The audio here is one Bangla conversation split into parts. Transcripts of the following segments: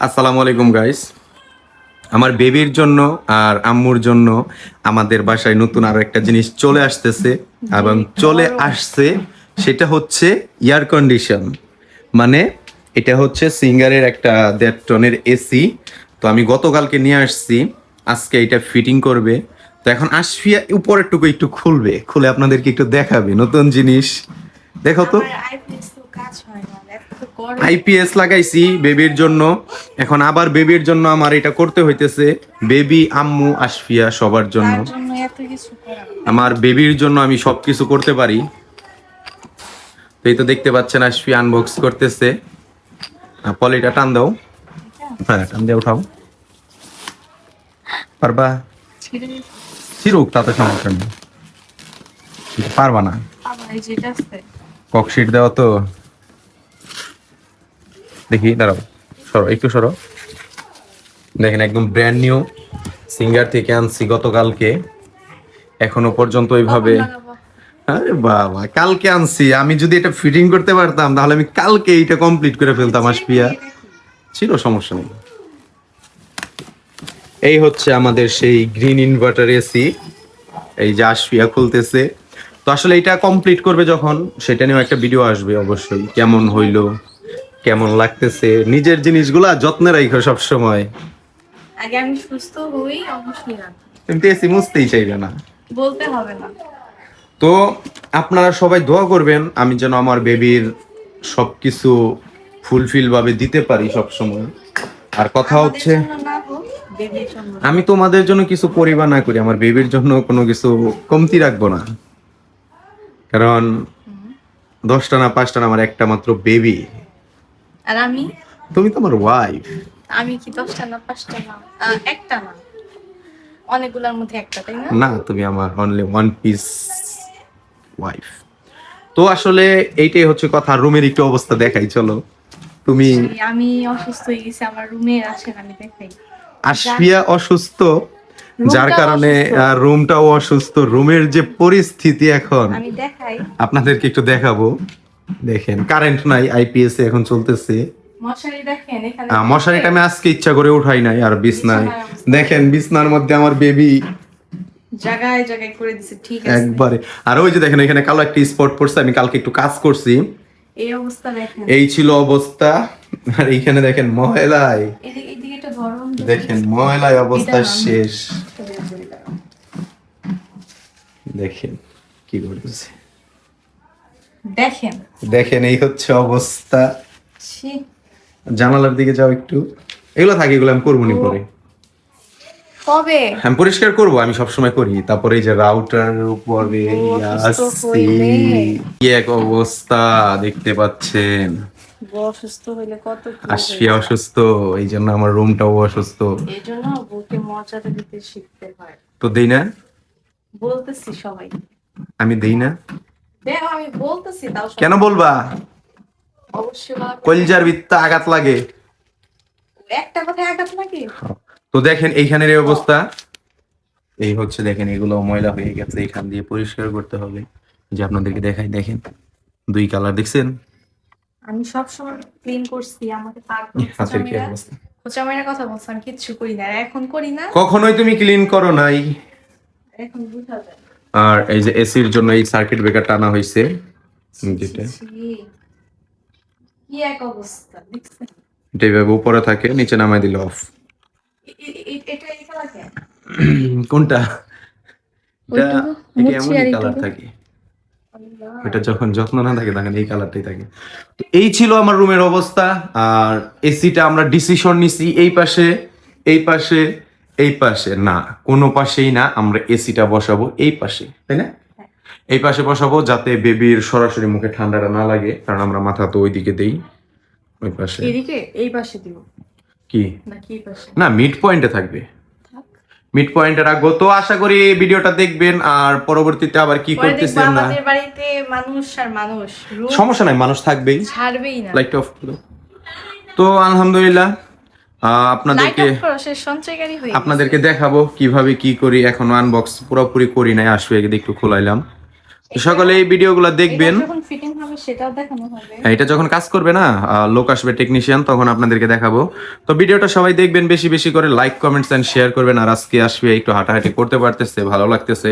আসসালামু আলাইকুম গাইস আমার বেবির জন্য আর আম্মুর জন্য আমাদের বাসায় নতুন আরও একটা জিনিস চলে আসতেছে এবং চলে আসছে সেটা হচ্ছে এয়ার কন্ডিশন মানে এটা হচ্ছে সিঙ্গারের একটা দেড় টনের এসি তো আমি গতকালকে নিয়ে আসছি আজকে এটা ফিটিং করবে। তো এখন আসফিয়া উপরের টুকু একটু খুলবে খুলে আপনাদেরকে একটু দেখাবে নতুন জিনিস। দেখো তো কাজ হয় না। আইপিএস লাগাইছি বেবির জন্য। এখন আবার বেবির জন্য আমার এটা করতে হইতেছে। বেবি আম্মু আশফিয়া সবার জন্য। কিছু আমার বেবির জন্য আমি সবকিছু করতে পারি। তো এই তো দেখতে পাচ্ছেন আশফিয়া আনবক্স করতেছে। পলিটা টান দাও। হ্যাঁ টান দিয়ে উঠাও। পারবা? চিরুক তাতে সমস্যা নেই। পারবা না। ককশিট দেওয়া তো। দেখি দাঁড়াও সরো একটু সরো। দেখেন একদম ব্র্যান্ড নিউ সিঙ্গার থেকে আনছি গতকালকে। এখনও পর্যন্ত লাগাবো? আরে বাবা কালকে আনছি। আমি যদি এটা ফিটিং করতে পারতাম তাহলে আমি কালকে এইটা কমপ্লিট করে ফেলতাম আসপিয়া। ছিল সমস্যা নেই। এই হচ্ছে আমাদের সেই গ্রিন ইনভার্টার এসি এই যে আশফিয়া খুলতেছে। তো আসলে এটা কমপ্লিট করবে যখন সেটা নিয়েও একটা ভিডিও আসবে অবশ্যই কেমন হইল। কেমন লাগতেছে? নিজের জিনিসগুলা যত্নে রাখো সব সময় আগে আমি সুস্থ হই অবশ্যই রাখব। কিন্তু এসি মুছতেই চাইবে না। বলতে হবে না। তো আপনারা সবাই দোয়া করবেন আমি যেন আমার বেবির সবকিছু ফুলফিল ভাবে দিতে পারি সব সময় আর কথা হচ্ছে না আমি তোমাদের জন্য কিছু করি বা না করি আমার বেবির জন্য কোনো কিছু কমতি রাখব না। কারণ দশটা না পাঁচটা না আমার একটা মাত্র বেবি। আর আমি? তুমি তো আমার ওয়াইফ আমি কি দশটা না পাঁচটা না? একটা না। অনেকগুলোর মধ্যে একটা তাই না? না তুমি আমার অনলি ওয়ান পিস ওয়াইফ তো আসলে এইটাই হচ্ছে কথা রুমের একটু অবস্থা দেখাই চলো। তুমি আমি অসুস্থ হয়ে গেছি আমার রুমে আসেন আমি দেখাই। আশফিয়া অসুস্থ যার কারণে রুমটাও অসুস্থ রুমের যে পরিস্থিতি এখন। আমি দেখাই। আপনাদেরকে একটু দেখাবো। দেখেন। কারেন্ট নাই আইপিএস এখন চলতেছে। মশারি দেখেন এখানে আহ, মশারিটা আমি আজকে ইচ্ছা করে উঠাই নাই আর বিছনায় দেখেন বিছনার মধ্যে আমার বেবি জায়গায় জায়গায় করে দিছে ঠিক আছে। একবারে। আর ওই যে দেখেন এখানে কালো একটা স্পট পড়ছে আমি কালকে একটু কাজ করছি। এই অবস্থা দেখেন। এই ছিল অবস্থা। আর এইখানে দেখেন ময়লায় এদিকে এদিকে গরম দেখেন ময়লায় অবস্থা শেষ। দেখেন কি করতেছে। দেখেন। দেখেন এই হচ্ছে অবস্থা। জানালার দিকে যাও একটু। এগুলো থাকে এগুলো আমি করব নি পরে। কবে? আমি পরিষ্কার করব আমি সবসময় করি। তারপরে এই যে রাউটার উপরে। কি এক অবস্থা দেখতে পাচ্ছেন। অসুস্থ হইলে কত আশফিয়া অসুস্থ এই জন্য আমার রুমটাও অসুস্থ। এই জন্য বউকে মর্যাদা দিতে শিখতে হয়। তো দেই না? বলতেছি সবাই আমি দেই না? দেখ আমি বলতেছি তাও কেন বলবা? অবশ্যই কলজার বিত্তা আঘাত লাগে। একটা কথা আঘাত লাগে? তো দেখেন এইখানের এই অবস্থা। এই হচ্ছে দেখেন এগুলো ময়লা হয়ে গেছে এখান দিয়ে পরিষ্কার করতে হবে। যে আপনাদেরকে দেখাই দেখেন দুই কালার দেখছেন? আমি সব সময় ক্লিন করছি আমাকে তারপর হাতের কি অবস্থা? কথা বলছি আমি কিচ্ছু করি না এখন করি না। কখনোই তুমি ক্লিন করো নাই। এখন বুঝা যায়। আর এই যে এসির জন্য এই সার্কিট ব্রেকার টানা হয়েছে যেটা। কি এক অবস্থা দেখছেন? এটা উপরে থাকে নিচে নামাই দিলে অফ কোনটা? এটা এটা এমনই কালার থাকে। এটা যখন যত্ন না থাকে তখন এই কালারটাই থাকে। তো এই ছিল আমার রুমের অবস্থা আর এসিটা আমরা ডিসিশন নিছি এই পাশে এই পাশে। এই পাশে না কোনো পাশেই না আমরা এসিটা বসাবো এই পাশে তাই না? এই পাশে বসাবো যাতে বেবির সরাসরি মুখে ঠান্ডাটা না লাগে কারণ আমরা মাথা তো ওইদিকে দেই। ওই পাশে। এদিকে? এই পাশে দিব। কি? না মিড পয়েন্টে থাকবে। থাক। মিড পয়েন্টে রাখব তো আশা করি ভিডিওটা দেখবেন আর পরবর্তীতে আবার কি পরে করতেছি দেখব আমরা? আমাদের বাড়িতে মানুষ আর মানুষ। সমস্যা নাই মানুষ থাকবেই। ছাড়বেই না। লাইট অফ তো আলহামদুলিল্লাহ। আপনাদেরকে। আপনাদেরকে দেখাবো কীভাবে কি করি। এখন আনবক্স পুরোপুরি করি নাই আসবে একটু খোলাইলাম। সকলে এই ভিডিওগুলো দেখবেন। হ্যাঁ, এটা যখন কাজ করবে না লোক আসবে টেকনিশিয়ান তখন আপনাদেরকে দেখাবো। তো ভিডিওটা সবাই দেখবেন বেশি বেশি করে লাইক কমেন্টস এন্ড শেয়ার করবেন। আর আজকে আসবে একটু হাঁটাহাঁটি করতে পারতেছে ভালো লাগতেছে।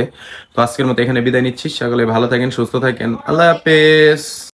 তো আজকের মতো এখানে বিদায় নিচ্ছি। সকলে ভালো থাকেন সুস্থ থাকেন। আল্লাহ হাফেজ।